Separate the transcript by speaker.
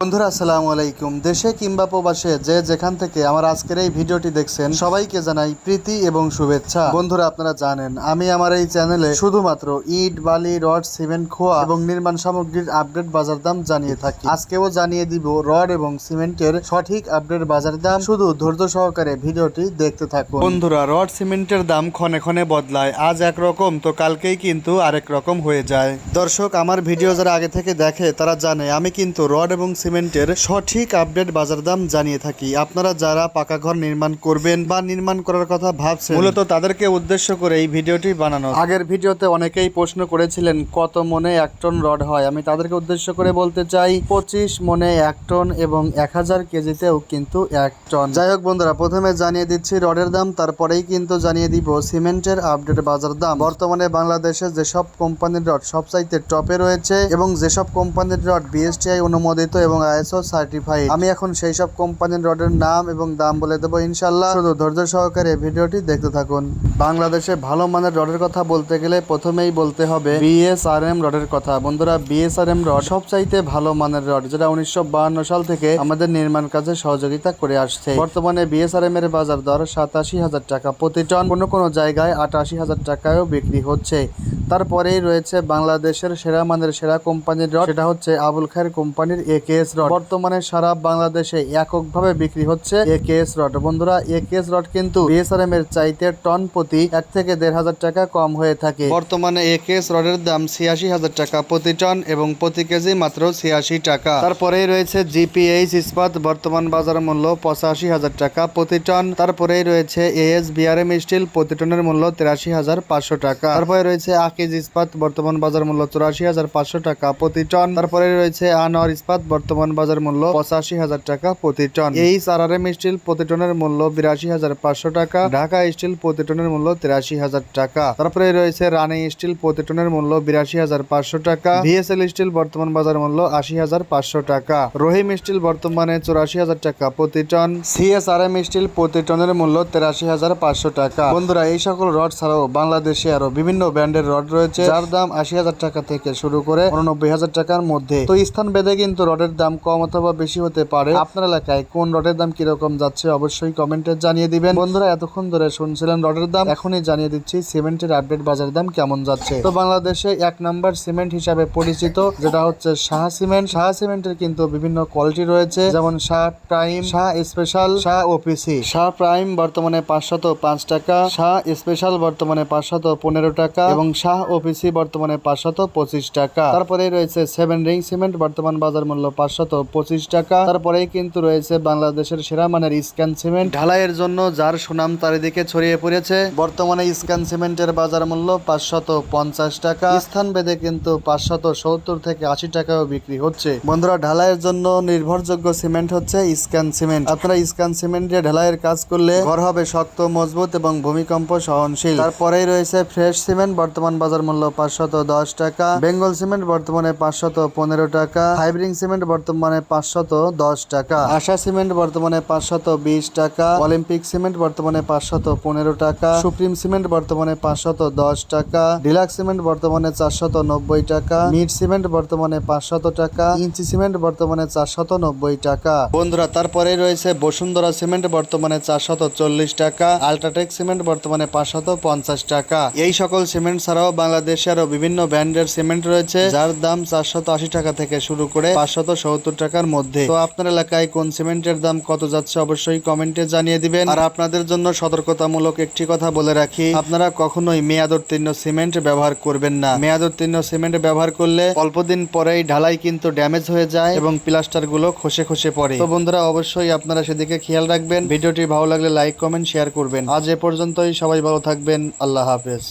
Speaker 1: বন্ধুরা, আসসালামু আলাইকুম। দেশে কিংবা প্রবাসে যে যেখান থেকে আমার আজকের এই ভিডিওটি দেখছেন, সবাইকে জানাই প্রীতি এবং শুভেচ্ছা। বন্ধুরা, আপনারা জানেন, আমি আমার এই চ্যানেলে শুধুমাত্র ইট, বালি, রড, সিমেন্ট, খোয়া এবং নির্মাণ সামগ্রীর আপডেট বাজার দাম জানিয়ে থাকি। আজকেও জানিয়ে দিব রড এবং সিমেন্টের সঠিক আপডেট বাজার দাম। শুধু ধৈর্য সহকারে ভিডিওটি দেখতে থাকুন। বন্ধুরা, রড সিমেন্টের দাম ক্ষণে ক্ষণে বদলায়। আজ একরকম, তো কালকেই কিন্তু আরেক রকম হয়ে যায়। দর্শক, আমার ভিডিও যারা আগে থেকে দেখে, তারা জানে, আমি কিন্তু রড এবং সিমেন্টের সঠিক আপডেট বাজার দাম জানিয়ে থাকি। আপনারা যারা পাকা ঘর নির্মাণ করবেন বা নির্মাণ করার কথা ভাবছেন মূলত তাদেরকে উদ্দেশ্য করে এই ভিডিওটি বানানো। আগের ভিডিওতে অনেকেই প্রশ্ন করেছিলেন কত মনে এক টন রড হয়? আমি তাদেরকে উদ্দেশ্য করে বলতে চাই পঁচিশ মনে এক টন এবং এক হাজার কেজিতেও কিন্তু এক টন। যাই হোক বন্ধুরা প্রথমে জানিয়ে দিচ্ছি রডের দাম তারপরেই কিন্তু জানিয়ে দিব সিমেন্টের আপডেট বাজার দাম বর্তমানে বাংলাদেশে যেসব কোম্পানির রড সবচাইতে টপে রয়েছে এবং যেসব কোম্পানির রড বিএসটিআই অনুমোদিত এবং আইএসও সার্টিফাইড আমি এখন সেই সব কোম্পানির রডের নাম এবং দাম বলে দেবো ইনশাল্লাহ শুধু ধৈর্য সহকারে ভিডিওটি দেখতে থাকুন। বাংলাদেশে ভালো মানের রডের কথা বলতে গেলে প্রথমেই বলতে হবে বিএসআরএম রডের কথা। বন্ধুরা বিএসআরএম রড সবচাইতে ভালো মানের রড, যেটা উনিশশো সাল থেকে আমাদের নির্মাণ কাজে সহযোগিতা করে আসছে। বর্তমানে বিএসআরএম এর বাজার দর সাতাশি হাজার টাকা প্রতি টন। কোনো কোনো জায়গায় আটাশি হাজার টাকায়ও বিক্রি হচ্ছে। তারপরেই রয়েছে বাংলাদেশের সেরা মানের সেরা কোম্পানির রড, সেটা হচ্ছে আবুল খায়ের কোম্পানির এ কে এস রড। বর্তমানে সারা বাংলাদেশে এককভাবে বিক্রি হচ্ছে এ কে এস রড। বন্ধুরা এ কে এস রড কিন্তু বিএসআরএম এর চাইতে টন প্রতি এক থেকে দেড় হাজার টাকা কম হয়ে থাকে। বর্তমানে একেএস রডের দাম ছিয়াশি হাজার টাকা প্রতি টন এবং প্রতি কেজি মাত্র ছিয়াশি টাকা। তারপরেই রয়েছে জিপিএইচ ইস্পাত, বর্তমান বাজার মূল্য পঁচাশি হাজার টাকা প্রতি টন। তারপরেই রয়েছে এএস বিআরএম স্টিল, প্রতি টনের মূল্য তিরাশি হাজার পাঁচশো টাকা। তারপরে রয়েছে আকিজ ইস্পাত, বর্তমান বাজার মূল্য চুরাশি হাজার পাঁচশো টাকা প্রতি টন। তারপরে রয়েছে আনোয়ার ইস্পাত, বর্তমান বাজার মূল্য পঁচাশি হাজার টাকা প্রতি ton. H R R M steel, প্রতি টনের মূল্য বিরাশি হাজার পাঁচশো টাকা। ঢাকা স্টিল, প্রতি টনের মূল্য তিরাশি হাজার টাকা। তারপরে রয়েছে রানী স্টিল প্রতি টনের মূল্য বিরাশি হাজার পাঁচশো টাকা। ভিএসএল স্টিল বর্তমান বাজার মূল্য আশি হাজার পাঁচশো টাকা। রহিম স্টিল বর্তমানে চুরাশি হাজার টাকা প্রতি টন সিএসআরএম স্টিল প্রতি টনের মূল্য তেরাশি হাজার পাঁচশো টাকা। বন্ধুরা, এই সকল রড ছাড়াও বাংলাদেশে আরও বিভিন্ন ব্র্যান্ডের রড রয়েছে, যার দাম আশি হাজার টাকা থেকে শুরু করে উননব্বই হাজার টাকার মধ্যে। তো স্থান ভেদে কিন্তু রডের দাম কম অথবা বেশি হতে পারে। আপনার এলাকায় কোন রডের দাম কীরকম যাচ্ছে অবশ্যই কমেন্টে জানিয়ে দিবেন। বন্ধুরা, এতক্ষণ ধরে শুনছিলেন রডের দাম। এখনই জানিয়ে দিচ্ছি, সিমেন্টের আপডেট বাজার দাম কেমন যাচ্ছে? তো বাংলাদেশে এক নাম্বার সিমেন্ট হিসাবে পরিচিত, যেটা হচ্ছে শাহ সিমেন্ট। শাহ সিমেন্টের কিন্তু বিভিন্ন কোয়ালিটি রয়েছে, যেমন Shah prime, Shah special Shah OPC Shah prime বর্তমানে পাঁচশত পাঁচ টাকা, শাহ স্পেশাল বর্তমানে পাঁচশত পনেরো টাকা এবং শাহ ওপিসি বর্তমানে পাঁচশত পঁচিশ টাকা। তারপরে রয়েছে সেভেন রিং সিমেন্ট বর্তমান বাজার মূল্য পাঁচশত পঁচিশ টাকা। তারপরেই কিন্তু রয়েছে বাংলাদেশের সেরা মানের স্ক্যান সিমেন্ট ঢালাইয়ের জন্য যার সুনাম চারিদিকে ছড়িয়ে পড়েছে বর্তমানে স্ক্যান সিমেন্টের বাজার মূল্য পাঁচশত পঞ্চাশ টাকা। স্থান ভেদে কিন্তু পাঁচশত সত্তর থেকে আশি টাকাও বিক্রি হচ্ছে। বন্ধুরা, ঢালাইয়ের জন্য নির্ভরযোগ্য সিমেন্ট হচ্ছে স্ক্যান সিমেন্ট। আপনারা স্ক্যান সিমেন্ট ঢালাইয়ের কাজ করলে ঘর হবে শক্ত, মজবুত এবং ভূমিকম্প সহনশীল। তারপরেই রয়েছে ফ্রেশ সিমেন্ট, বর্তমান বাজার মূল্য পাঁচশত দশ টাকা। বেঙ্গল সিমেন্ট, বর্তমানে পাঁচশত পনেরো টাকা। হাইব্রিং সিমেন্ট, বর্তমানে পাঁচশত দশ টাকা। আশা সিমেন্ট, বর্তমানে পাঁচশত বিশ টাকা। অলিম্পিক সিমেন্ট, বর্তমানে পাঁচশত পনেরো টাকা। সুপ্রিম সিমেন্ট বর্তমানে পাঁচশত দশ টাকা, ডিলাক্স সিমেন্ট বর্তমানে চারশত নব্বই টাকা মিড সিমেন্ট বর্তমানে পাঁচশত টাকা, ইঞ্চি সিমেন্ট বর্তমানে চারশত নব্বই টাকা। বন্ধুরা, তারপরে রয়েছে বসুন্ধরা সিমেন্ট বর্তমানে চারশত চল্লিশ টাকা, আলট্রাটেক সিমেন্ট বর্তমানে পাঁচশত পঞ্চাশ টাকা। এই সকল সিমেন্ট ছাড়াও বাংলাদেশে আরও বিভিন্ন ব্র্যান্ডের সিমেন্ট রয়েছে, যার দাম চারশত আশি টাকা থেকে শুরু করে পাঁচশত সত্তর টাকার মধ্যে। তো আপনার এলাকায় কোন সিমেন্টের দাম কত যাচ্ছে অবশ্যই কমেন্টে জানিয়ে দিবেন। আর আপনাদের জন্য সতর্কতামূলক একটি কথা বলে রাখি, আপনারা কখনোই মেয়াদোত্তীর্ণ সিমেন্ট ব্যবহার করবেন না। মেয়াদোত্তীর্ণ সিমেন্ট ব্যবহার করলে অল্প দিন পরেই ঢালাই কিন্তু ড্যামেজ হয়ে যায় এবং প্লাস্টারগুলো খসে খসে পড়ে। তো বন্ধুরা, অবশ্যই আপনারা সেদিকে খেয়াল রাখবেন। ভিডিওটি ভালো লাগলে লাইক, কমেন্ট, শেয়ার করবেন। আজ এ পর্যন্তই। সবাই ভালো থাকবেন। আল্লাহ হাফেজ।